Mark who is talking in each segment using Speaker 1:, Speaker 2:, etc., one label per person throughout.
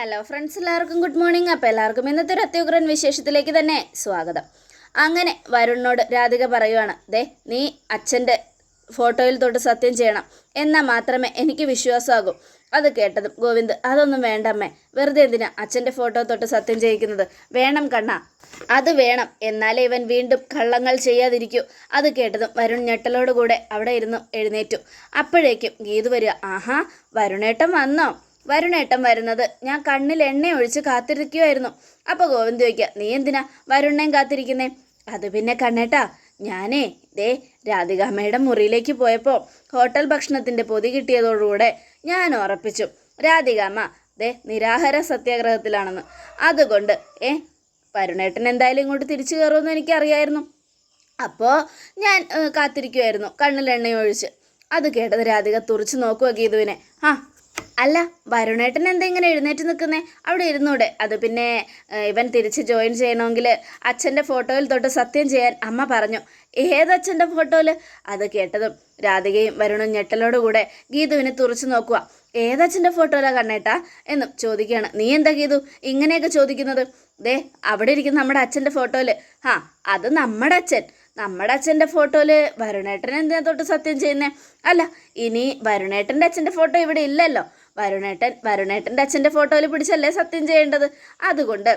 Speaker 1: Hello friends എല്ലാവർക്കും good morning അപ്പോൾ എല്ലാവർക്കും ഇന്നത്തെ ഒരു അത്യുഗ്രൻ വിശേഷത്തിലേക്ക് തന്നെ സ്വാഗതം. അങ്ങനെ വരുണിനോട് രാധിക പറയുവാണ് ദേ നീ അച്ഛന്റെ ഫോട്ടോയിൽ തൊട്ട് സത്യം ചെയ്യണം. എന്നാൽ മാത്രമേ എനിക്ക് വിശ്വാസമാകൂ. അത് കേട്ടതും ഗോവിന്ദ് അതൊന്നും വേണ്ടമ്മേ വെറുതെ എന്തിനാ അച്ഛന്റെ ഫോട്ടോ തൊട്ട് സത്യം ചെയ്യിക്കുന്നത്? വേണം കണ്ണ. അത് വേണം. എന്നാലേ ഇവൻ വീണ്ടും കള്ളങ്ങൾ ചെയ്യാതിരിക്കൂ. അത് കേട്ടതും വരുൺ ഞെട്ടലോടുകൂടെ അവിടെ ഇരുന്ന് എഴുന്നേറ്റു. അപ്പോഴേക്കും ഗീതു വരിക ആഹാ വരുണേട്ടം വന്നോ? വരുണേട്ടൻ വരുന്നത്. ഞാൻ കണ്ണിൽ എണ്ണ ഒഴിച്ച് കാത്തിരിക്കുമായിരുന്നു അപ്പോൾ ഗോവിന്ദ് ചോദിക്കുക നീ എന്തിനാ വരുണ്ണേൻ കാത്തിരിക്കുന്നേ? അത് പിന്നെ കണ്ണേട്ടാ ഞാനേ ദേ രാധികാമ്മയുടെ മുറിയിലേക്ക് പോയപ്പോൾ ഹോട്ടൽ ഭക്ഷണത്തിന്റെ പൊതി കിട്ടിയതോടുകൂടെ ഞാൻ ഉറപ്പിച്ചു. രാധികാമ്മ ദേ നിരാഹാര സത്യാഗ്രഹത്തിലാണെന്ന്. അതുകൊണ്ട് ഏ വരുണേട്ടൻ എന്തായാലും ഇങ്ങോട്ട് തിരിച്ചു കയറുമെന്ന് എനിക്കറിയായിരുന്നു. അപ്പോൾ ഞാൻ കാത്തിരിക്കുമായിരുന്നു കണ്ണിൽ എണ്ണയൊഴിച്ച്. അത് കേട്ടത് രാധിക തുറച്ച് നോക്കുക ഗീതുവിനെ. ആ അല്ല വരുണേട്ടൻ എന്താ ഇങ്ങനെ എഴുന്നേറ്റ് നിൽക്കുന്നേ? അവിടെ ഇരുന്നൂടെ. അത് പിന്നെ ഇവൻ തിരിച്ച് ജോയിൻ ചെയ്യണമെങ്കിൽ അച്ഛന്റെ ഫോട്ടോയിൽ തൊട്ട് സത്യം ചെയ്യാൻ അമ്മ പറഞ്ഞു. ഏതച്ഛന്റെ ഫോട്ടോയിൽ അത് കേട്ടതും രാധികയും വരുണും ഞെട്ടലോടുകൂടെ ഗീതുവിനെ തുറച്ചു നോക്കുക. ഏതച്ഛന്റെ ഫോട്ടോയിലാ കണ്ണേട്ടാ? എന്നും ചോദിക്കുകയാണ്. നീ എന്താ ഗീതു? ഇങ്ങനെയൊക്കെ ചോദിക്കുന്നത്? ദേ അവിടെ ഇരിക്കുന്ന നമ്മുടെ അച്ഛന്റെ ഫോട്ടോയിൽ ആ അത് നമ്മുടെ അച്ഛൻ. നമ്മുടെ അച്ഛന്റെ ഫോട്ടോയിൽ വരുണേട്ടൻ എന്തിനാ തൊട്ട് സത്യം ചെയ്യുന്നത് അല്ല ഇനി വരുണേട്ടന്റെ അച്ഛന്റെ ഫോട്ടോ ഇവിടെ ഇല്ലല്ലോ. വരുണേട്ടൻ വരുണേട്ടന്റെ അച്ഛന്റെ ഫോട്ടോയിൽ പിടിച്ചല്ലേ സത്യം ചെയ്യേണ്ടത്? അതുകൊണ്ട്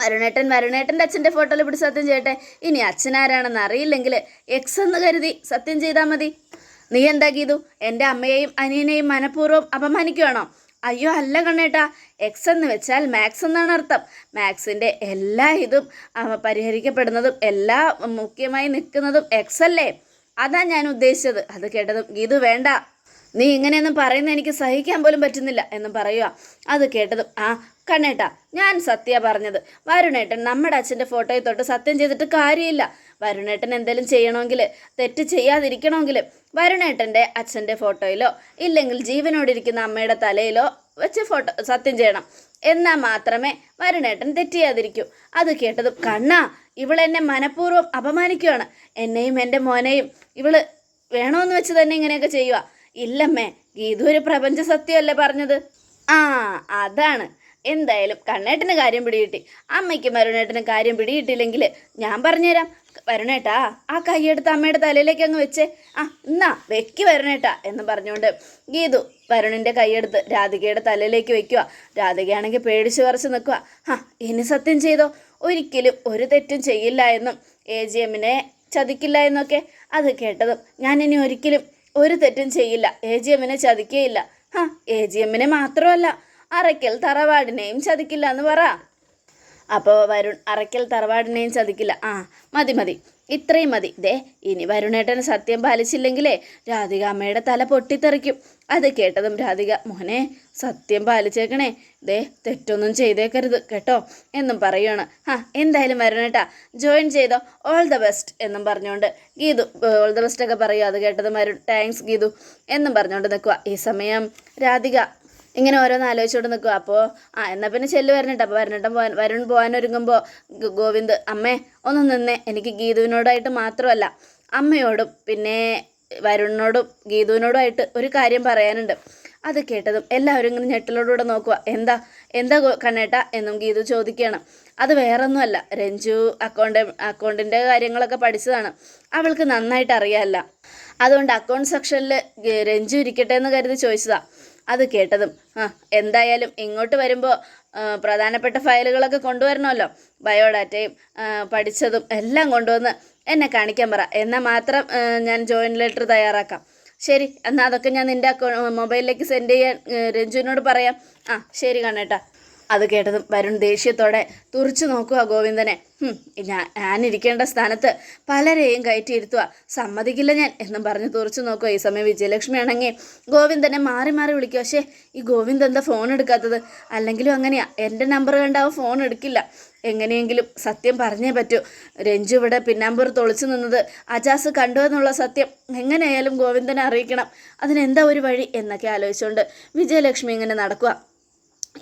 Speaker 1: വരുണേട്ടൻ വരുണേട്ടന്റെ അച്ഛന്റെ ഫോട്ടോയിൽ പിടിച്ച് സത്യം ചെയ്യട്ടെ. ഇനി അച്ഛനാരാണെന്ന് അറിയില്ലെങ്കിൽ എക്സ് എന്ന് കരുതി സത്യം ചെയ്താൽ മതി. നീ എന്താ ഗീതു? എന്റെ അമ്മയെയും അനിയനെയും മനഃപൂർവം അപമാനിക്കുവാണോ? അയ്യോ അല്ല കണ്ണേട്ടാ. എക്സ് എന്ന് വെച്ചാൽ മാത്സ് എന്നാണ് അർത്ഥം. മാത്സിന്റെ എല്ലാ ഇതും പരിഹരിക്കപ്പെടുന്നതും എല്ലാ മുഖ്യമായി നിൽക്കുന്നതും എക്സ് അല്ലേ? അതാ ഞാൻ ഉദ്ദേശിച്ചത്. അത് കേട്ടതും ഗീതു വേണ്ട. നീ ഇങ്ങനെയൊന്നും പറയുന്ന എനിക്ക് സഹിക്കാൻ പോലും പറ്റുന്നില്ല എന്നും പറയുക. അത് കേട്ടതും ആ കണ്ണേട്ടാ ഞാൻ സത്യ പറഞ്ഞത്. വരുണേട്ടൻ നമ്മുടെ അച്ഛന്റെ ഫോട്ടോയിൽ തൊട്ട് സത്യം ചെയ്തിട്ട് കാര്യമില്ല. വരുണേട്ടൻ എന്തെങ്കിലും ചെയ്യണമെങ്കിൽ തെറ്റ് ചെയ്യാതിരിക്കണമെങ്കിൽ വരുണേട്ടന്റെ അച്ഛന്റെ ഫോട്ടോയിലോ ഇല്ലെങ്കിൽ ജീവനോടിരിക്കുന്ന അമ്മയുടെ തലയിലോ വെച്ച് ഫോട്ടോ സത്യം ചെയ്യണം. എന്നാൽ മാത്രമേ വരുണേട്ടൻ തെറ്റ് ചെയ്യാതിരിക്കൂ. അത് കേട്ടതും കണ്ണാ ഇവളെന്നെ മനഃപൂർവം അപമാനിക്കുകയാണ് എന്നെയും എന്റെ മോനെയും ഇവൾ വേണമെന്ന് വെച്ച് തന്നെ ഇങ്ങനെയൊക്കെ ചെയ്യുക ഇല്ലമ്മേ ഗീതു ഒരു പ്രപഞ്ച സത്യമല്ലേ പറഞ്ഞത്? ആ അതാണ്. എന്തായാലും കണ്ണേട്ടന് കാര്യം പിടികിട്ടി. അമ്മയ്ക്കും വരുണേട്ടന് കാര്യം പിടികിട്ടില്ലെങ്കിൽ ഞാൻ പറഞ്ഞുതരാം. വരുണേട്ടാ ആ കൈയെടുത്ത് അമ്മയുടെ തലയിലേക്ക് അങ്ങ് വെച്ചേ. ആ എന്നാ വെക്ക് വരുണേട്ടാ എന്ന് പറഞ്ഞുകൊണ്ട് ഗീതു വരുണിന്റെ കൈയെടുത്ത് രാധികയുടെ തലയിലേക്ക് വെക്കുക. രാധികയാണെങ്കിൽ പേടിച്ച് പറിച്ച് നിൽക്കുക. ആ ഇനി സത്യം ചെയ്തോ? ഒരിക്കലും ഒരു തെറ്റും ചെയ്യില്ല എന്നും എ ജി എമ്മിനെ ചതിക്കില്ല എന്നൊക്കെ അത് കേട്ടതും ഞാൻ ഇനി ഒരിക്കലും ഒരു തെറ്റും ചെയ്യില്ല. എ ജി എമ്മിനെ ചതിക്കുകയില്ല ഹാ എ ജി എമ്മിനെ മാത്രമല്ല അറയ്ക്കൽ തറവാടിനെയും ചതിക്കില്ല എന്ന് പറ. അപ്പോൾ വരുൺ അറയ്ക്കൽ തറവാടിനെയും ചതിക്കില്ല. ആ മതി മതി. ഇത്രയും മതി. ദേ ഇനി വരുണേട്ടന് സത്യം പാലിച്ചില്ലെങ്കിലേ രാധിക അമ്മയുടെ തല പൊട്ടിത്തെറിക്കും. അത് കേട്ടതും രാധിക മോനെ സത്യം പാലിച്ചേക്കണേ. ദേ തെറ്റൊന്നും ചെയ്തേക്കരുത് കേട്ടോ എന്നും പറയുകയാണ് ആ എന്തായാലും വരുണേട്ടാ ജോയിൻ ചെയ്തോ. ഓൾ ദ ബെസ്റ്റ് എന്നും പറഞ്ഞുകൊണ്ട് ഗീതു ഓൾ ദ ബെസ്റ്റ് ഒക്കെ പറയുക അത് കേട്ടതും വരും താങ്ക്സ് ഗീതു എന്നും പറഞ്ഞുകൊണ്ട് നിൽക്കുക ഈ സമയം രാധിക ഇങ്ങനെ ഓരോന്ന് ആലോചിച്ചുകൊണ്ട് നിൽക്കുക. അപ്പോൾ ആ എന്നാൽ പിന്നെ ചെല്ലു വരണിട്ട് അപ്പോൾ വരണിട്ടം പോകാൻ വരുൺ പോകാനൊരുങ്ങുമ്പോൾ ഒരുങ്ങുമ്പോൾ ഗോവിന്ദ് അമ്മേ ഒന്ന് നിന്നേ. എനിക്ക് ഗീതുവിനോടായിട്ട് മാത്രമല്ല അമ്മയോടും പിന്നെ വരുണിനോടും ഗീതുവിനോടുമായിട്ട് ഒരു കാര്യം പറയാനുണ്ട്. അത് കേട്ടതും എല്ലാവരും ഇങ്ങനെ ഞെട്ടലോടുകൂടെ നോക്കുക. എന്താ എന്താ കണ്ണേട്ട എന്നും ഗീതു ചോദിക്കുകയാണ്. അത് വേറൊന്നുമല്ല. രഞ്ജു അക്കൗണ്ട് അക്കൗണ്ടിന്റെ കാര്യങ്ങളൊക്കെ പഠിച്ചതാണ്. അവൾക്ക് നന്നായിട്ട് അറിയാമല്ല അതുകൊണ്ട് അക്കൗണ്ട് സെക്ഷനിൽ രഞ്ജു ഇരിക്കട്ടെ എന്ന് കരുതി ചോദിച്ചതാ. അത് കേട്ടതും. ആ എന്തായാലും ഇങ്ങോട്ട് വരുമ്പോൾ പ്രധാനപ്പെട്ട ഫയലുകളൊക്കെ കൊണ്ടുവരണമല്ലോ. ബയോഡാറ്റയും പഠിച്ചതും എല്ലാം കൊണ്ടുവന്ന് എന്നെ കാണിക്കാൻ പറ. എന്നാൽ മാത്രം ഞാൻ ജോയിൻ ലെറ്റർ തയ്യാറാക്കാം. ശരി എന്നാൽ അതൊക്കെ ഞാൻ നിന്റെ അക്കൗണ്ട് മൊബൈലിലേക്ക് സെൻഡ് ചെയ്യാൻ രഞ്ജുവിനോട് പറയാം. ആ ശരി കണ്ണേട്ടാ. അത് കേട്ടതും വരുൺ ദേഷ്യത്തോടെ തുറച്ചു നോക്കുക ഗോവിന്ദനെ. ഞാൻ ഞാനിരിക്കേണ്ട സ്ഥാനത്ത് പലരെയും കയറ്റിയിരുത്തുക സമ്മതിക്കില്ല ഞാൻ എന്നും പറഞ്ഞ് തുറച്ചു നോക്കുക ഈ സമയം വിജയലക്ഷ്മി ആണെങ്കിൽ. ഗോവിന്ദനെ മാറി മാറി വിളിക്കുക. പക്ഷേ ഈ ഗോവിന്ദ് എന്താ ഫോൺ എടുക്കാത്തത്? അല്ലെങ്കിലും അങ്ങനെയാ. എന്റെ നമ്പർ കണ്ടാവും ഫോൺ എടുക്കില്ല. എങ്ങനെയെങ്കിലും സത്യം പറഞ്ഞേ പറ്റൂ. രഞ്ജു ഇവിടെ പിന്നാമ്പുറത്ത് ഒളിച്ചു നിന്നത് അജാസ് കണ്ടു എന്നുള്ള സത്യം എങ്ങനെയായാലും ഗോവിന്ദനെ അറിയിക്കണം. അതിനെന്താ ഒരു വഴി എന്നൊക്കെ ആലോചിച്ചുകൊണ്ട് വിജയലക്ഷ്മി ഇങ്ങനെ നടക്കുക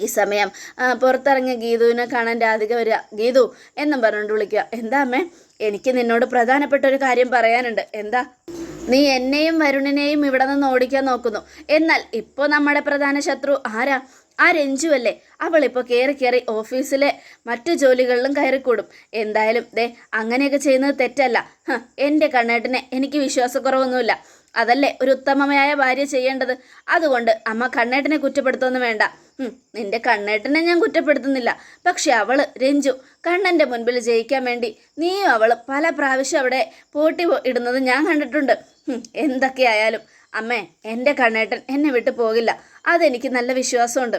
Speaker 1: ഈ സമയം പുറത്തിറങ്ങിയ ഗീതുവിനെ കാണാൻ രാധിക വരിക ഗീതു എന്നും പറഞ്ഞുകൊണ്ട് വിളിക്കുക. എന്താ അമ്മേ എനിക്ക് നിന്നോട് പ്രധാനപ്പെട്ട ഒരു കാര്യം പറയാനുണ്ട്. എന്താ? നീ എന്നെയും വരുണിനെയും ഇവിടെ നിന്ന് ഓടിക്കാൻ നോക്കുന്നു. എന്നാൽ ഇപ്പോൾ നമ്മുടെ പ്രധാന ശത്രു ആരാ? ആ രഞ്ജു അല്ലേ? ഇപ്പോൾ കയറി കയറി ഓഫീസിലെ മറ്റു ജോലികളിലും കയറിക്കൂടും. എന്തായാലും ദേ അങ്ങനെയൊക്കെ ചെയ്യുന്നത് തെറ്റല്ല. എന്റെ കണ്ണേട്ടനെ എനിക്ക് വിശ്വാസക്കുറവൊന്നുമില്ല. അതല്ലേ ഒരു ഉത്തമമായ ഭാര്യ ചെയ്യേണ്ടത്? അതുകൊണ്ട് അമ്മ കണ്ണേട്ടനെ കുറ്റപ്പെടുത്തൊന്നും വേണ്ട. നിന്റെ കണ്ണേട്ടനെ ഞാൻ കുറ്റപ്പെടുത്തുന്നില്ല. പക്ഷെ അവൾ രഞ്ജു കണ്ണന്റെ മുൻപിൽ ജയിക്കാൻ വേണ്ടി നീയും അവൾ പല പ്രാവശ്യം അവിടെ പോട്ടി ഇടുന്നത് ഞാൻ കണ്ടിട്ടുണ്ട്. എന്തൊക്കെയായാലും അമ്മേ എന്റെ കണ്ണേട്ടൻ എന്നെ വിട്ടു പോകില്ല. അതെനിക്ക് നല്ല വിശ്വാസമുണ്ട്.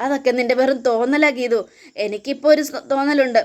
Speaker 1: അതൊക്കെ നിന്റെ വെറും തോന്നലാ ഗീതു. എനിക്കിപ്പോൾ ഒരു തോന്നലുണ്ട്.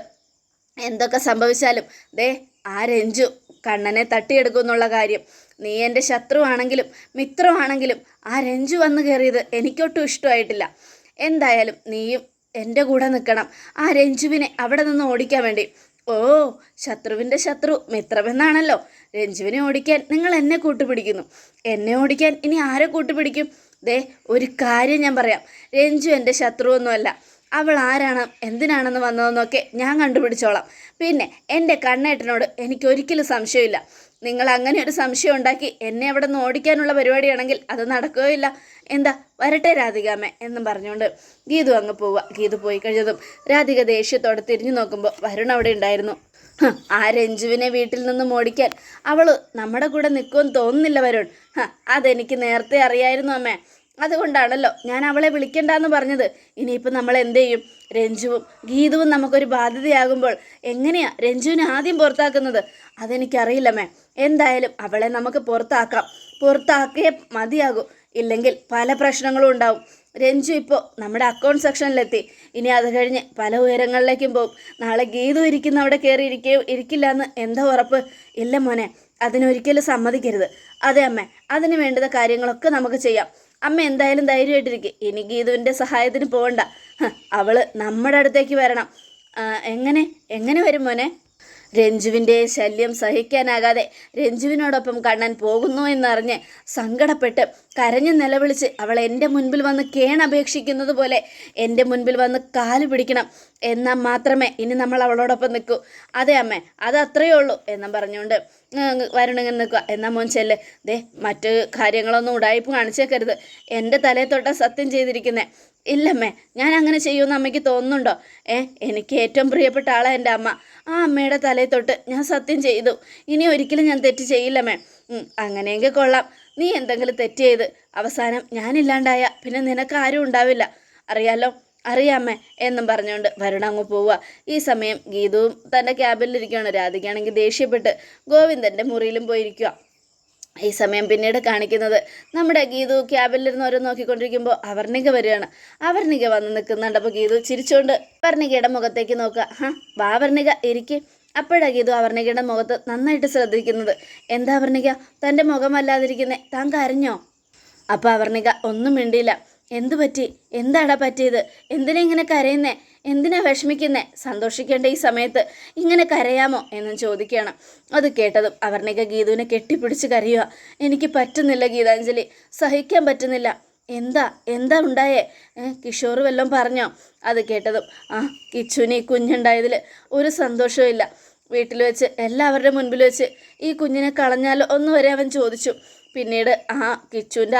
Speaker 1: എന്തൊക്കെ സംഭവിച്ചാലും. ദേ ആ രഞ്ജു കണ്ണനെ തട്ടിയെടുക്കും എന്നുള്ള കാര്യം. നീ എന്റെ ശത്രുവാണെങ്കിലും മിത്രമാണെങ്കിലും ആ രഞ്ജു വന്നു കയറിയത് എനിക്കൊട്ടും ഇഷ്ടമായിട്ടില്ല. എന്തായാലും നീയും എന്റെ കൂടെ നിൽക്കണം. ആ രഞ്ജുവിനെ അവിടെ നിന്ന് ഓടിക്കാൻ വേണ്ടി. ഓ ശത്രുവിന്റെ ശത്രു മിത്രമെന്നാണല്ലോ. രഞ്ജുവിനെ ഓടിക്കാൻ നിങ്ങൾ എന്നെ കൂട്ടുപിടിക്കുന്നു. എന്നെ ഓടിക്കാൻ ഇനി ആരെ കൂട്ടുപിടിക്കും? ദേ ഒരു കാര്യം ഞാൻ പറയാം. രഞ്ജു എന്റെ ശത്രുവൊന്നുമല്ല. അവൾ ആരാണ് എന്തിനാണെന്ന് വന്നതെന്നൊക്കെ ഞാൻ കണ്ടുപിടിച്ചോളാം. പിന്നെ എന്റെ കണ്ണേട്ടനോട് എനിക്ക് ഒരിക്കലും സംശയമില്ല. നിങ്ങൾ അങ്ങനെ ഒരു സംശയം ഉണ്ടാക്കി എന്നെ അവിടെ നിന്ന് ഓടിക്കാനുള്ള പരിപാടിയാണെങ്കിൽ അത് നടക്കുകയില്ല. എന്താ? വരട്ടെ രാധികാമ്മ എന്നും പറഞ്ഞുകൊണ്ട് ഗീതു അങ്ങ് പോവുക. ഗീതു പോയി കഴിഞ്ഞതും രാധിക ദേഷ്യത്തോടെ തിരിഞ്ഞു നോക്കുമ്പോൾ വരുൺ അവിടെ ഉണ്ടായിരുന്നു. ആ രഞ്ജുവിനെ വീട്ടിൽ നിന്നും ഓടിക്കാൻ അവൾ നമ്മുടെ കൂടെ നിൽക്കുമെന്ന് തോന്നുന്നില്ല വരുൺ. അതെനിക്ക് നേരത്തെ അറിയായിരുന്നു അമ്മേ. അതുകൊണ്ടാണല്ലോ ഞാൻ അവളെ വിളിക്കണ്ടെന്ന് പറഞ്ഞത്. ഇനിയിപ്പോൾ നമ്മൾ എന്ത് ചെയ്യും? രഞ്ജുവും ഗീതുവും നമുക്കൊരു ബാധ്യതയാകുമ്പോൾ എങ്ങനെയാ രഞ്ജുവിനെ ആദ്യം പുറത്താക്കുന്നത്? അതെനിക്കറിയില്ലമ്മേ എന്തായാലും അവളെ നമുക്ക് പുറത്താക്കാം. പുറത്താക്കിയേ മതിയാകൂ. ഇല്ലെങ്കിൽ പല പ്രശ്നങ്ങളും ഉണ്ടാവും. രഞ്ജു ഇപ്പോൾ നമ്മുടെ അക്കൗണ്ട് സെക്ഷനിലെത്തി ഇനി അത് കഴിഞ്ഞ് പല ഉയരങ്ങളിലേക്കും പോകും. നാളെ ഗീതു ഇരിക്കുന്ന അവിടെ കയറി ഇരിക്കേ ഇരിക്കില്ല എന്ന് എന്താ ഉറപ്പ്? ഇല്ല മോനെ അതിനൊരിക്കലും സമ്മതിക്കരുത്. അതെ അമ്മ അതിന് വേണ്ടുന്ന കാര്യങ്ങളൊക്കെ നമുക്ക് ചെയ്യാം. അമ്മ എന്തായാലും ധൈര്യമായിട്ടിരിക്കും. ഇനി ഗീതുവിന്റെ സഹായത്തിന് പോകണ്ട അവൾ നമ്മുടെ അടുത്തേക്ക് വരണം. എങ്ങനെ എങ്ങനെ വരും മോനെ? രഞ്ജുവിന്റെ ശല്യം സഹിക്കാനാകാതെ രഞ്ജുവിനോടൊപ്പം കണ്ണൻ പോകുന്നു എന്നറിഞ്ഞ് സങ്കടപ്പെട്ട് കരഞ്ഞു നിലവിളിച്ച് അവൾ എന്റെ മുൻപിൽ വന്ന് കേണപേക്ഷിക്കുന്നത് പോലെ എന്റെ മുൻപിൽ വന്ന് കാൽ പിടിക്കണം എന്നാൽ മാത്രമേ ഇനി നമ്മൾ അവളോടൊപ്പം നിൽക്കൂ. അതെ അമ്മേ അത് അത്രയേ ഉള്ളൂ എന്നും പറഞ്ഞുകൊണ്ട് വരുണിങ്ങനെ നിൽക്കുക. എന്നാ മോൻ ചെല്ല്. ദേ മറ്റ് കാര്യങ്ങളൊന്നും ഉടായ്പ കാണിച്ചേക്കരുത്. എന്റെ തലയെ തൊട്ട സത്യം ചെയ്തിരിക്കുന്നേ. ഇല്ലമ്മേ ഞാൻ അങ്ങനെ ചെയ്യുമെന്ന് അമ്മയ്ക്ക് തോന്നുന്നുണ്ടോ? ഏ എനിക്ക് ഏറ്റവും പ്രിയപ്പെട്ട ആളാണ് എന്റെ അമ്മ. ആ അമ്മയുടെ തലയിൽ തൊട്ട് ഞാൻ സത്യം ചെയ്തു. ഇനി ഒരിക്കലും ഞാൻ തെറ്റ് ചെയ്യില്ലമ്മേ. അങ്ങനെയെങ്കിൽ കൊള്ളാം. നീ എന്തെങ്കിലും തെറ്റ് ചെയ്ത് അവസാനം ഞാനില്ലാണ്ടായ പിന്നെ നിനക്ക് ആരും ഉണ്ടാവില്ല. അറിയാലോ? അറിയാമേ എന്നും പറഞ്ഞുകൊണ്ട് വരുണ അങ്ങ് പോവുക ഈ സമയം ഗീതുവും തന്റെ ക്യാബിലിരിക്കുകയാണ്. രാധികയാണെങ്കിൽ ദേഷ്യപ്പെട്ട് ഗോവിന്ദന്റെ മുറിയിലും പോയിരിക്കുക ഈ സമയം പിന്നീട് കാണിക്കുന്നത് നമ്മുടെ ഗീതു ക്യാബിലിരുന്ന് ഓരോ നോക്കിക്കൊണ്ടിരിക്കുമ്പോൾ അവർണിക വരികയാണ്. അവർണിക വന്ന് നിൽക്കുന്നുണ്ട്. അപ്പോൾ ഗീതു ചിരിച്ചുകൊണ്ട് അവർണികയുടെ മുഖത്തേക്ക് നോക്കുക. ഹാ വാവർണിക ഇരിക്കും. അപ്പോഴാണ് ഗീതു അവർണികയുടെ മുഖത്ത് നന്നായിട്ട് ശ്രദ്ധിക്കുന്നത്. എന്താ അവർണിക? തന്റെ മുഖം വല്ലാതിരിക്കുന്നേ താൻ കരഞ്ഞോ? അപ്പോൾ അവർണിക ഒന്നും മിണ്ടിയില്ല. എന്തു പറ്റി എന്താടാ പറ്റിയത്? എന്തിനാ ഇങ്ങനെ കരയുന്നേ? എന്തിനാ വിഷമിക്കുന്നേ? സന്തോഷിക്കേണ്ട ഈ സമയത്ത് ഇങ്ങനെ കരയാമോ എന്നും ചോദിക്കുകയാണ്. അത് കേട്ടതും അവർണിക ഗീതുവിനെ കെട്ടിപ്പിടിച്ച് കരയുക. എനിക്ക് പറ്റുന്നില്ല ഗീതാഞ്ജലി. സഹിക്കാൻ പറ്റുന്നില്ല. എന്താ? എന്താ ഉണ്ടായേ? കിഷോർ വല്ലതും പറഞ്ഞോ? അത് കേട്ടതും ആ കിച്ചുവിന് ഈ കുഞ്ഞുണ്ടായതിൽ ഒരു സന്തോഷവും വീട്ടിൽ വെച്ച് എല്ലാവരുടെ മുൻപിൽ വെച്ച് ഈ കുഞ്ഞിനെ കളഞ്ഞാലോ ഒന്ന് വരെ അവൻ ചോദിച്ചു. പിന്നീട് ആ കിച്ചുവിന്റെ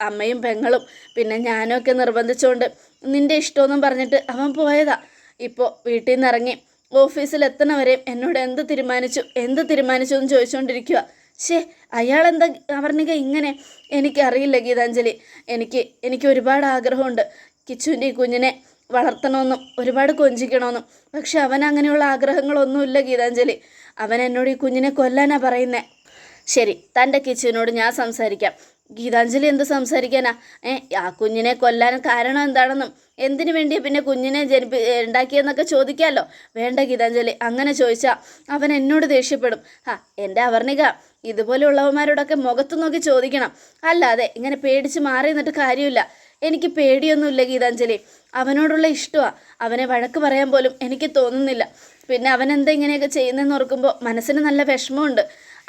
Speaker 1: അമ്മയും പെങ്ങളും പിന്നെ ഞാനും ഒക്കെ നിർബന്ധിച്ചുകൊണ്ട് നിന്റെ ഇഷ്ടമെന്നും പറഞ്ഞിട്ട് അവൻ പോയതാ. ഇപ്പോൾ വീട്ടിൽ നിന്ന് ഇറങ്ങി ഓഫീസിൽ എത്തണവരെയും എന്നോട് എന്ത് തീരുമാനിച്ചു? എന്ത് തീരുമാനിച്ചു എന്ന് ചോദിച്ചുകൊണ്ടിരിക്കുക ഷേ അയാൾ എന്താ ഇങ്ങനെ? ഇങ്ങനെ എനിക്കറിയില്ല ഗീതാഞ്ജലി. എനിക്ക് എനിക്ക് ഒരുപാട് ആഗ്രഹമുണ്ട്. കിച്ചുവിന്റെ ഈ കുഞ്ഞിനെ വളർത്തണമെന്നും ഒരുപാട് കൊഞ്ചിക്കണമെന്നും. പക്ഷെ അവൻ അങ്ങനെയുള്ള ആഗ്രഹങ്ങളൊന്നുമില്ല ഗീതാഞ്ജലി. അവൻ എന്നോട് ഈ കുഞ്ഞിനെ കൊല്ലാനാണ് പറയുന്നത് ശരി തന്റെ കിച്ചുവിനോട് ഞാൻ സംസാരിക്കാം. ഗീതാഞ്ജലി എന്ത് സംസാരിക്കാനാ? ഏ ആ കുഞ്ഞിനെ കൊല്ലാൻ കാരണം എന്താണെന്നും എന്തിനു വേണ്ടിയാ പിന്നെ കുഞ്ഞിനെ ജനിപ്പി ഉണ്ടാക്കിയെന്നൊക്കെ ചോദിക്കാമല്ലോ വേണ്ട ഗീതാഞ്ജലി അങ്ങനെ ചോദിച്ചാൽ അവൻ എന്നോട് ദേഷ്യപ്പെടും. ആ എന്റെ അവർണിക ഇതുപോലെയുള്ളവന്മാരോടൊക്കെ മുഖത്ത് നോക്കി ചോദിക്കണം. അല്ലാതെ ഇങ്ങനെ പേടിച്ച് മാറി നിന്നിട്ട് കാര്യമില്ല. എനിക്ക് പേടിയൊന്നുമില്ല ഗീതാഞ്ജലി. അവനോടുള്ള ഇഷ്ടമാണ് അവനെ വഴക്ക് പറയാൻ പോലും എനിക്ക് തോന്നുന്നില്ല. പിന്നെ അവൻ എന്താ ഇങ്ങനെയൊക്കെ ചെയ്യുന്നതെന്ന് ഓർക്കുമ്പോൾ മനസ്സിന് നല്ല വിഷമമുണ്ട്.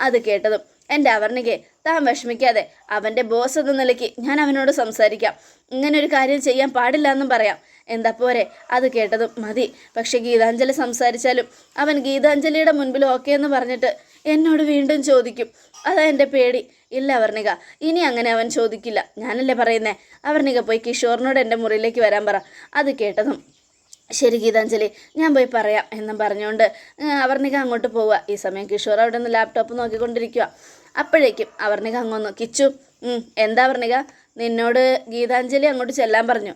Speaker 1: അത് കേട്ടതും എന്റെ അവർണികെ താൻ വിഷമിക്കാതെ അവന്റെ ബോസ് എന്ന നിലയ്ക്ക് ഞാൻ അവനോട് സംസാരിക്കാം. ഇങ്ങനെ ഒരു കാര്യം ചെയ്യാൻ പാടില്ല എന്നും പറയാം. എന്താ പോരെ? അത് കേട്ടതും മതി. പക്ഷെ ഗീതാഞ്ജലി സംസാരിച്ചാലും അവൻ ഗീതാഞ്ജലിയുടെ മുൻപിൽ ഓക്കെ എന്ന് പറഞ്ഞിട്ട് എന്നോട് വീണ്ടും ചോദിക്കും. അതാ എന്റെ പേടി. ഇല്ല അവർണിക ഇനി അങ്ങനെ അവൻ ചോദിക്കില്ല. ഞാനല്ലേ പറയുന്നേ? അവർണിക പോയി കിഷോറിനോട് എന്റെ മുറിയിലേക്ക് വരാൻ പറ. അത് കേട്ടതും ശരി ഗീതാഞ്ജലി ഞാൻ പോയി പറയാം എന്നും പറഞ്ഞുകൊണ്ട് അവർണിക അങ്ങോട്ട് പോവുക. ഈ സമയം കിഷോർ അവിടെ നിന്ന് ലാപ്ടോപ്പ് നോക്കിക്കൊണ്ടിരിക്കുക അപ്പോഴേക്കും അവർണിക അങ്ങൊന്ന് കിച്ചു എന്താ അവർണിക നിന്നോട് ഗീതാഞ്ജലി അങ്ങോട്ട് ചെല്ലാൻ പറഞ്ഞു.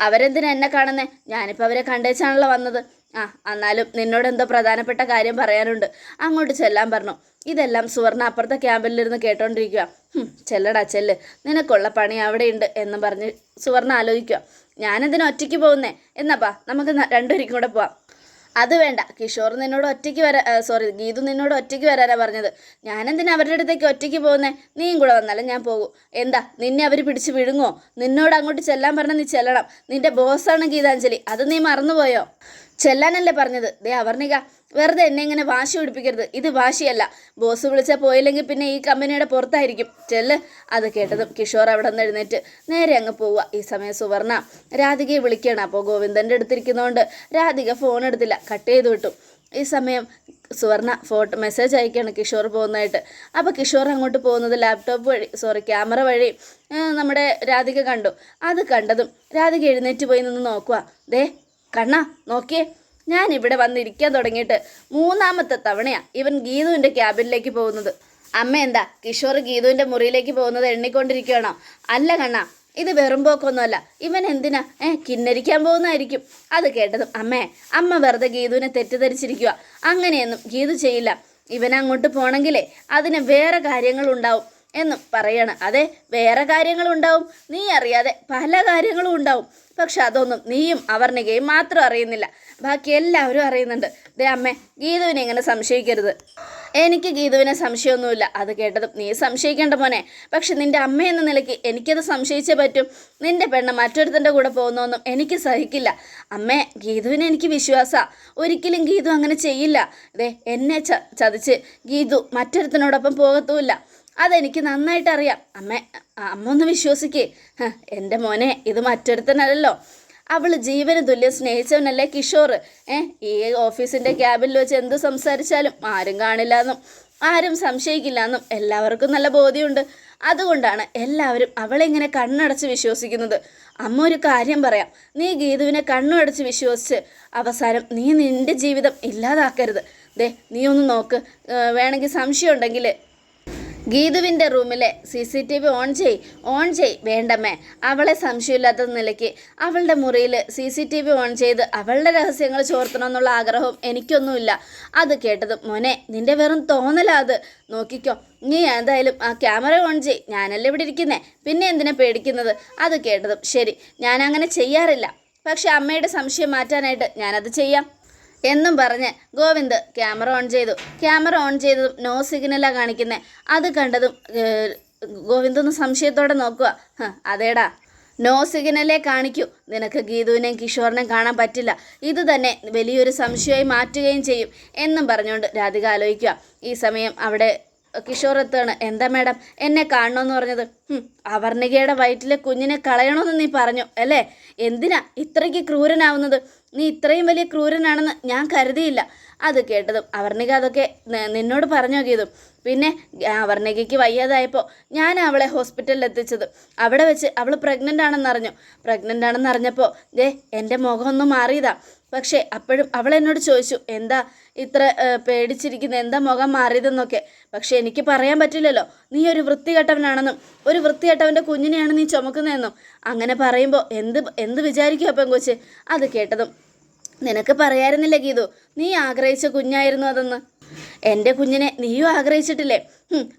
Speaker 1: അവരെന്തിനാ എന്നെ കാണുന്നേ? ഞാനിപ്പോൾ അവരെ കണ്ടേച്ചാണല്ലോ വന്നത്. ആ എന്നാലും നിന്നോട് എന്തോ പ്രധാനപ്പെട്ട കാര്യം പറയാനുണ്ട്. അങ്ങോട്ട് ചെല്ലാൻ പറഞ്ഞു. ഇതെല്ലാം സുവർണ അപ്പുറത്തെ ക്യാമ്പിലിരുന്ന് കേട്ടോണ്ടിരിക്കുക "ഹും, ചെല്ലടാ ചെല്ല്. നിനക്കുള്ള പണി അവിടെയുണ്ട് എന്ന് പറഞ്ഞ് സുവർണ ആലോചിക്കുക ഞാനെന്തിനാ ഒറ്റയ്ക്ക് പോകുന്നേ? എന്നാപ്പാ നമുക്ക് രണ്ടുപേരും കൂടെ പോവാം. അത് വേണ്ട. കിഷോർ നിന്നോട് ഒറ്റയ്ക്ക് വരാ സോറി ഗീതു നിന്നോട് ഒറ്റയ്ക്ക് വരാനാ പറഞ്ഞത്. ഞാനെന്തിനാ അവരുടെ അടുത്തേക്ക് ഒറ്റയ്ക്ക് പോകുന്നേ? നീയും കൂടെ വന്നാലും ഞാൻ പോകും. എന്താ നിന്നെ അവർ പിടിച്ച് വിഴുങ്ങോ നിന്നോട് അങ്ങോട്ട് ചെല്ലാൻ പറഞ്ഞാൽ നീ ചെല്ലണം. നിന്റെ ബോസാണ് ഗീതാഞ്ജലി. അത് നീ മറന്നുപോയോ? ചെല്ലാനല്ലേ പറഞ്ഞത്? ദേ അവർണിക വെറുതെ എന്നെ ഇങ്ങനെ വാശി പിടിപ്പിക്കരുത്. ഇത് വാശിയല്ല. ബോസ് വിളിച്ചാൽ പോയില്ലെങ്കിൽ പിന്നെ ഈ കമ്പനിയുടെ പുറത്തായിരിക്കും. ചെല്ല്. അത് കേട്ടതും കിഷോർ അവിടെ നിന്ന് എഴുന്നേറ്റ് നേരെ അങ്ങ് പോവുക. ഈ സമയം സുവർണ രാധികയെ വിളിക്കുകയാണ്. അപ്പോൾ ഗോവിന്ദന്റെ അടുത്തിരിക്കുന്നതുകൊണ്ട് രാധിക ഫോൺ എടുത്തില്ല. കട്ട് ചെയ്ത് വിട്ടു. ഈ സമയം സുവർണ ഫോട്ടോ മെസ്സേജ് അയക്കുകയാണ് കിഷോർ പോകുന്നതായിട്ട്. അപ്പോൾ കിഷോർ അങ്ങോട്ട് പോകുന്നത് ലാപ്ടോപ്പ് വഴി സോറി ക്യാമറ വഴി നമ്മുടെ രാധിക കണ്ടു. അത് കണ്ടതും രാധിക എഴുന്നേറ്റ് പോയി നിന്ന് നോക്കുക ദേ കണ്ണാ നോക്കിയേ ഞാൻ ഇവിടെ വന്നിരിക്കാൻ തുടങ്ങിയിട്ട് മൂന്നാമത്തെ തവണയാ ഇവൻ ഗീതുവിന്റെ ക്യാബിനിലേക്ക് പോകുന്നത്. അമ്മ എന്താ കിഷോർ ഗീതുവിന്റെ മുറിയിലേക്ക് പോകുന്നത് എണ്ണിക്കൊണ്ടിരിക്കുകയാണോ? അല്ല കണ്ണ ഇത് വെറും പോക്കൊന്നുമല്ല. ഇവൻ എന്തിനാ ഏ കിന്നരിക്കാൻ പോകുന്നതായിരിക്കും. അത് കേട്ടതും അമ്മേ അമ്മ വെറുതെ ഗീതുവിനെ തെറ്റിദ്ധരിച്ചിരിക്കുക അങ്ങനെയൊന്നും ഗീതു ചെയ്യില്ല. ഇവൻ അങ്ങോട്ട് പോണെങ്കിലേ അതിന് വേറെ കാര്യങ്ങളുണ്ടാവും. എന്നും പറയണം. അതെ വേറെ കാര്യങ്ങളുണ്ടാവും നീ അറിയാതെ പല കാര്യങ്ങളും ഉണ്ടാവും. പക്ഷെ അതൊന്നും നീയും അവർണികയും മാത്രം അറിയുന്നില്ല. ബാക്കി എല്ലാവരും അറിയുന്നുണ്ട്. ദേ അമ്മേ ഗീതുവിനെ ഇങ്ങനെ സംശയിക്കരുത്. എനിക്ക് ഗീതുവിനെ സംശയമൊന്നുമില്ല. അത് കേട്ടതും നീ സംശയിക്കേണ്ട മോനെ. പക്ഷെ നിന്റെ അമ്മ എന്ന നിലയ്ക്ക് എനിക്കത് സംശയിച്ചേ പറ്റും. നിന്റെ പെണ്ണ് മറ്റൊരുത്തന്റെ കൂടെ പോകുന്നൊന്നും എനിക്ക് സഹിക്കില്ല. അമ്മേ ഗീതുവിനെ എനിക്ക് വിശ്വാസമാണ് ഒരിക്കലും ഗീതു അങ്ങനെ ചെയ്യില്ല. ദേ എന്നെ ച ചതിച്ച് ഗീതു മറ്റൊരുത്തനോടൊപ്പം പോകത്തുമില്ല. അതെനിക്ക് നന്നായിട്ട് അറിയാം അമ്മ അമ്മ ഒന്ന് വിശ്വസിക്കേ. എന്റെ മോനെ ഇത് മറ്റൊരുത്തനല്ലല്ലോ. അവൾ ജീവന് തുല്യം സ്നേഹിച്ചവനല്ലേ കിഷോർ ഏ ഈ ഓഫീസിന്റെ ക്യാബിനിൽ വെച്ച് എന്ത് സംസാരിച്ചാലും ആരും കാണില്ല എന്നും ആരും സംശയിക്കില്ല എന്നും എല്ലാവർക്കും നല്ല ബോധ്യമുണ്ട്. അതുകൊണ്ടാണ് എല്ലാവരും അവളെ ഇങ്ങനെ കണ്ണടച്ച് വിശ്വസിക്കുന്നത്. അമ്മ ഒരു കാര്യം പറയാം. നീ ഗീതുവിനെ കണ്ണടച്ച് വിശ്വസിച്ച് അവസാനം നീ നിന്റെ ജീവിതം ഇല്ലാതാക്കരുത്. ദേ നീ ഒന്ന് നോക്ക്. വേണമെങ്കിൽ സംശയം ഉണ്ടെങ്കിൽ ഗീതുവിന്റെ റൂമിലെ C C T V on ചെയ് ഓൺ ചെയ് വേണ്ടമ്മേ. അവളെ സംശയമില്ലാത്ത നിലയ്ക്ക് അവളുടെ മുറിയിൽ C C T V on ചെയ്ത് അവളുടെ രഹസ്യങ്ങൾ ചോർത്തണമെന്നുള്ള ആഗ്രഹവും എനിക്കൊന്നുമില്ല. അത് കേട്ടത് മോനെ നിന്റെ വെറും തോന്നലാ അത്. നോക്കിക്കോ നീ എന്തായാലും ആ ക്യാമറ ഓൺ ചെയ്. ഞാനല്ലേ ഇവിടെ ഇരിക്കുന്നേ? പിന്നെ എന്തിനാ പേടിക്കുന്നത്? അത് കേട്ടതും ശരി ഞാൻ അങ്ങനെ ചെയ്യാറില്ല. പക്ഷെ അമ്മയുടെ സംശയം മാറ്റാനായിട്ട് ഞാനത് ചെയ്യാം. എന്നും പറഞ്ഞ് ഗോവിന്ദ് ക്യാമറ ഓൺ ചെയ്തു. ക്യാമറ ഓൺ ചെയ്തതും നോ സിഗ്നലാണ് കാണിക്കുന്നത് അത് കണ്ടതും ഗോവിന്ദ് ഒന്ന് സംശയത്തോടെ നോക്കുക. "ഹ, അതേടാ. നോ സിഗ്നലേ കാണിക്കൂ. നിനക്ക് ഗീതുവിനെയും കിഷോറിനെയും കാണാൻ പറ്റില്ല. ഇത് തന്നെ വലിയൊരു സംശയമായി മാറ്റുകയും ചെയ്യും എന്നും പറഞ്ഞുകൊണ്ട് രാധിക ആലോചിക്കുക. ഈ സമയം അവിടെ കിഷോർ എത്തുകയാണ് എന്താ മാഡം? എന്നെ കാണണമെന്ന് പറഞ്ഞത്. അവർണികയുടെ വയറ്റിലെ കുഞ്ഞിനെ കളയണമെന്ന് നീ പറഞ്ഞു അല്ലേ? എന്തിനാ ഇത്രയ്ക്ക് ക്രൂരനാവുന്നത്? നീ ഇത്രയും വലിയ ക്രൂരനാണെന്ന് ഞാൻ കരുതിയില്ല. അത് കേട്ടതും അവർണിക അതൊക്കെ നിന്നോട് പറഞ്ഞു നോക്കിയതും. പിന്നെ അവർണികയ്ക്ക് വയ്യാതായപ്പോൾ ഞാൻ അവളെ ഹോസ്പിറ്റലിൽ എത്തിച്ചത്. അവിടെ വെച്ച് അവൾ പ്രഗ്നന്റ് ആണെന്നറിഞ്ഞു പ്രഗ്നന്റ് ആണെന്ന് അറിഞ്ഞപ്പോൾ ദേ എന്റെ മുഖം മാറിയതാ. പക്ഷേ അപ്പോഴും അവൾ എന്നോട് ചോദിച്ചു എന്താ ഇത്ര പേടിച്ചിരിക്കുന്ന? എന്താ മുഖം മാറിയതെന്നൊക്കെ? പക്ഷേ എനിക്ക് പറയാൻ പറ്റില്ലല്ലോ. നീ ഒരു വൃത്തികെട്ടവനാണെന്നും ഒരു വൃത്തികെട്ടവന്റെ കുഞ്ഞിനെയാണ് നീ ചുമക്കുന്നതെന്നും. അങ്ങനെ പറയുമ്പോൾ എന്ത് എന്ത് വിചാരിക്കും അപ്പം കൊച്ച് അത് കേട്ടതും നിനക്ക് പറയായിരുന്നില്ല ഗീതു? നീ ആഗ്രഹിച്ച കുഞ്ഞായിരുന്നു അതെന്ന്. എന്റെ കുഞ്ഞിനെ നീയും ആഗ്രഹിച്ചിട്ടില്ലേ?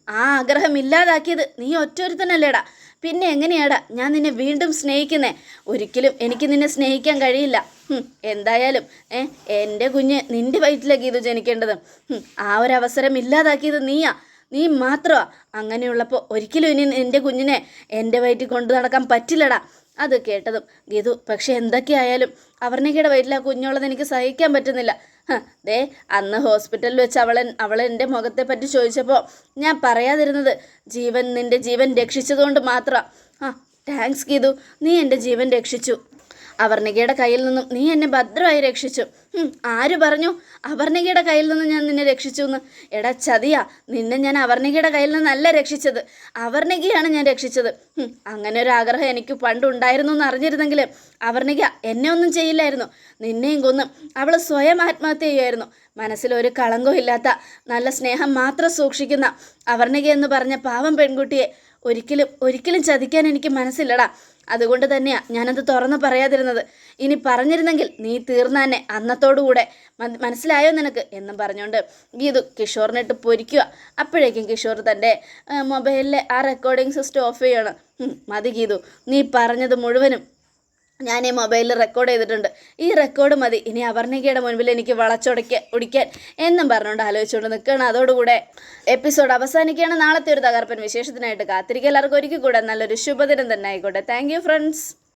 Speaker 1: ആ ആഗ്രഹം ഇല്ലാതാക്കിയത് നീ ഒറ്റൊരുത്തനല്ലേടാ. പിന്നെ എങ്ങനെയാടാ ഞാൻ നിന്നെ വീണ്ടും സ്നേഹിക്കുന്നേ? ഒരിക്കലും എനിക്ക് നിന്നെ സ്നേഹിക്കാൻ കഴിയില്ല. എന്തായാലും ഏ എന്റെ കുഞ്ഞ് നിന്റെ വയറ്റിലേക്ക് ഇത് ജനിക്കേണ്ടത്. ആ ഒരു അവസരം ഇല്ലാതാക്കിയത് നീയാ. നീ മാത്രമാ. അങ്ങനെയുള്ളപ്പോൾ ഒരിക്കലും ഇനി എന്റെ കുഞ്ഞിനെ എന്റെ വയറ്റിൽ കൊണ്ടു നടക്കാൻ പറ്റില്ലടാ. അത് കേട്ടതും ഗീതു പക്ഷെ എന്തൊക്കെയായാലും അവർണിക്കയുടെ വയറ്റിൽ ആ കുഞ്ഞുള്ളത് എനിക്ക് സഹിക്കാൻ പറ്റുന്നില്ല. ദേ അന്ന് ഹോസ്പിറ്റലിൽ വെച്ച് അവൾ അവൾ എന്റെ മുഖത്തെ പറ്റി ചോദിച്ചപ്പോൾ ഞാൻ പറയാതിരുന്നത് ജീവൻ നിന്റെ ജീവൻ രക്ഷിച്ചതുകൊണ്ട് മാത്രം. ആ താങ്ക്സ് ഗീതു. നീ എന്റെ ജീവൻ രക്ഷിച്ചു. അവർണികയുടെ കയ്യിൽ നിന്നും നീ എന്നെ ഭദ്രമായി രക്ഷിച്ചു. ആര് പറഞ്ഞു അവർണികയുടെ കയ്യിൽ നിന്ന് ഞാൻ നിന്നെ രക്ഷിച്ചു എന്ന്? എടാ ചതിയാ നിന്നെ ഞാൻ അവർണികയുടെ കയ്യിൽ നിന്നല്ല രക്ഷിച്ചത്. അവർണികയാണ് ഞാൻ രക്ഷിച്ചത്. അങ്ങനെ ഒരു ആഗ്രഹം എനിക്ക് പണ്ടുണ്ടായിരുന്നു എന്ന് അറിഞ്ഞിരുന്നെങ്കിൽ അവർണിക എന്നെ ഒന്നും ചെയ്യില്ലായിരുന്നു. നിന്നെയും കൊന്നും അവൾ സ്വയം ആത്മഹത്യ ചെയ്യുമായിരുന്നു. മനസ്സിലൊരു കളങ്കവും ഇല്ലാത്ത നല്ല സ്നേഹം മാത്രം സൂക്ഷിക്കുന്ന അവർണിക എന്ന് പറഞ്ഞ പാവം പെൺകുട്ടിയെ ഒരിക്കലും ഒരിക്കലും ചതിക്കാൻ എനിക്ക് മനസ്സില്ലടാ. അതുകൊണ്ട് തന്നെയാണ് ഞാനത് തുറന്ന് പറയാതിരുന്നത്. ഇനി പറഞ്ഞിരുന്നെങ്കിൽ നീ തീർന്നാന്നെ അന്നത്തോടുകൂടെ. മനസ്സിലായോ നിനക്ക്? എന്നും പറഞ്ഞുകൊണ്ട് ഗീതു കിഷോറിനിട്ട് പൊരിക്കുക അപ്പോഴേക്കും കിഷോർ തന്റെ മൊബൈലിലെ ആ റെക്കോർഡിംഗ് സിസ്റ്റം ഓഫ് ചെയ്യണം. മതി ഗീതു. നീ പറഞ്ഞത് മുഴുവനും ഞാൻ ഈ മൊബൈലിൽ റെക്കോർഡ് ചെയ്തിട്ടുണ്ട്. ഈ റെക്കോർഡ് മതി. ഇനി അവർണികയുടെ മുൻപിൽ എനിക്ക് വളച്ചൊടയ്ക്ക ഒടിക്കാൻ എന്നും പറഞ്ഞുകൊണ്ട് ആലോചിച്ചുകൊണ്ട് നിൽക്കുകയാണ്. അതോടുകൂടെ എപ്പിസോഡ് അവസാനിക്കുകയാണ്. നാളത്തെ ഒരു തകർപ്പൻ വിശേഷത്തിനായിട്ട് കാത്തിരിക്കുക. എല്ലാവർക്കും ഒരിക്കൽ കൂടെ നല്ലൊരു ശുഭദിനം തന്നെ ആയിക്കോട്ടെ. Thank friends